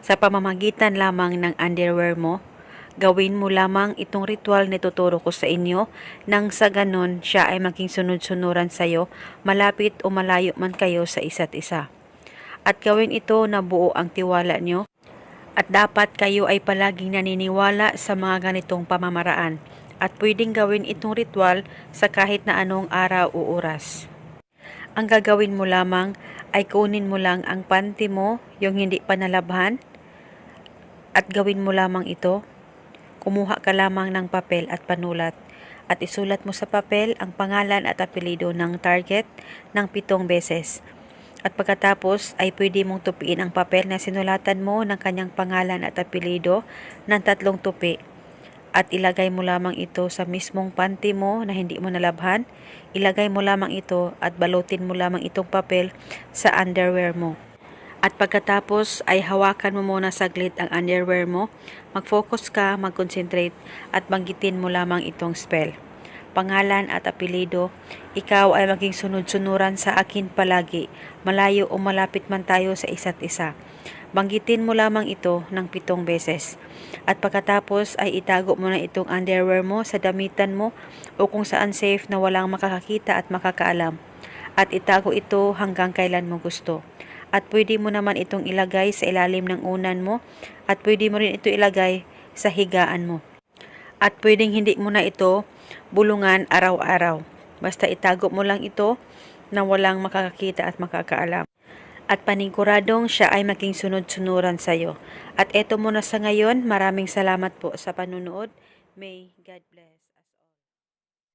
sa pamamagitan lamang ng underwear mo? Gawin mo lamang itong ritual na tuturo ko sa inyo nang sa ganon siya ay maging sunod-sunuran sa'yo malapit o malayo man kayo sa isa't isa. At gawin ito na buo ang tiwala nyo at dapat kayo ay palaging naniniwala sa mga ganitong pamamaraan at pwedeng gawin itong ritual sa kahit na anong araw o oras. Ang gagawin mo lamang ay kunin mo lang ang panty mo, yung hindi pa nalabhan, at gawin mo lamang ito. Kumuha ka lamang ng papel at panulat at isulat mo sa papel ang pangalan at apelido ng target ng pitong beses. At pagkatapos ay pwede mong tupiin ang papel na sinulatan mo ng kanyang pangalan at apelido ng tatlong tupi at ilagay mo lamang ito sa mismong panty mo na hindi mo nalabhan. Ilagay mo lamang ito at balutin mo lamang itong papel sa underwear mo. At pagkatapos ay hawakan mo muna saglit ang underwear mo, mag-focus ka, mag-concentrate at banggitin mo lamang itong spell. Pangalan at apelido, ikaw ay maging sunod-sunuran sa akin palagi, malayo o malapit man tayo sa isa't isa. Banggitin mo lamang ito ng pitong beses. At pagkatapos ay itago mo na itong underwear mo sa damitan mo o kung saan safe na walang makakakita at makakaalam. At itago ito hanggang kailan mo gusto. At pwede mo naman itong ilagay sa ilalim ng unan mo at pwede mo rin ito ilagay sa higaan mo. At pwedeng hindi mo na ito bulungan araw-araw. Basta itago mo lang ito na walang makakakita at makakaalam at paniguradong siya ay maging sunod-sunuran sa iyo. At eto muna sa ngayon, maraming salamat po sa panunood. May God bless.